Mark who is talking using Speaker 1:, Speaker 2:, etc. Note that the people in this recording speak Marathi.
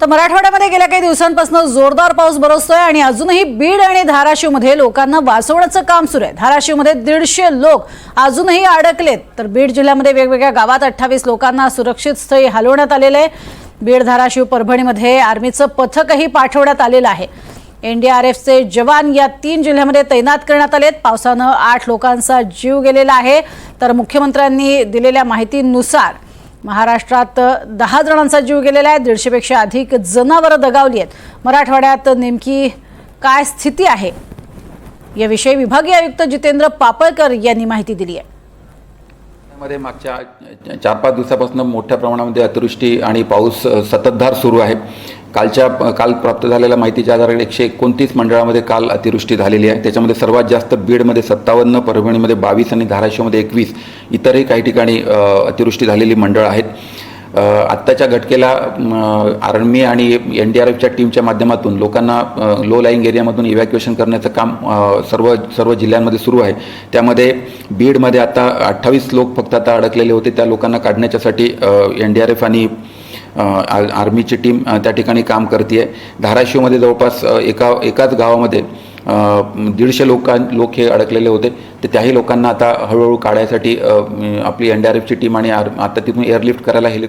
Speaker 1: तर मराठवाड्यामध्ये गेल्या काही दिवसांपासून जोरदार पाऊस बरसतोय आणि अजूनही बीड आणि धाराशिवमध्ये लोकांना वाचवण्याचं काम सुरू आहे. धाराशिवमध्ये दीडशे लोक अजूनही अडकलेत. तर बीड जिल्ह्यामध्ये वेगवेगळ्या गावात अठ्ठावीस लोकांना सुरक्षित स्थळी हलवण्यात आलेलं आहे. बीड धाराशिव परभणीमध्ये आर्मीचं पथकही पाठवण्यात आलेलं आहे. एनडीआरएफचे जवान या तीन जिल्ह्यामध्ये तैनात करण्यात आलेत. पावसानं आठ लोकांचा जीव गेलेला आहे. तर मुख्यमंत्र्यांनी दिलेल्या माहितीनुसार महाराष्ट्रात दहा जणांचा जीव गेलेला आहे. दीडशेपेक्षा अधिक जनावरं दगावली आहेत. मराठवाड्यात नेमकी काय स्थिती आहे? याविषयी विभागीय आयुक्त जितेंद्र पापळकर यांनी माहिती दिली आहे.
Speaker 2: मध्ये मागच्या चार पाच दिवसापासून मोठ्या प्रमाणामध्ये अतिवृष्टी आणि पाऊस सततधार सुरू आहे. कालच्या काल प्राप्त झालेल्या माहितीच्या आधारे एकशे एकोणतीस मंडळामध्ये काल अतिवृष्टी झालेली आहे. त्याच्यामध्ये सर्वात जास्त बीडमध्ये सत्तावन्न परभणीमध्ये बावीस आणि धाराशिवमध्ये एकवीस इतरही काही ठिकाणी अतिवृष्टी झालेली मंडळ आहेत. आत्ताच्या घटकेला आर्मी आणि एन डी आर एफच्या टीमच्या माध्यमातून लोकांना लो लाईंग एरियामधून इव्हॅक्युएशन करण्याचं काम सर्व सर्व जिल्ह्यांमध्ये सुरू आहे. त्यामध्ये बीडमध्ये आता अठ्ठावीस लोक फक्त आता अडकलेले होते. त्या लोकांना काढण्याच्यासाठी एन डी आर एफ आणि आर्मीची टीम त्या ठिकाणी काम करते आहे धाराशिवमध्ये जवळपास एका एकाच गावामध्ये दीडशे लोकां लोक हे अडकलेले होते. तर त्याही लोकांना आता हळूहळू काढायसाठी आपली एन डी आर एफची टीम आणि आर आता तिथून एअरलिफ्ट करायला हेली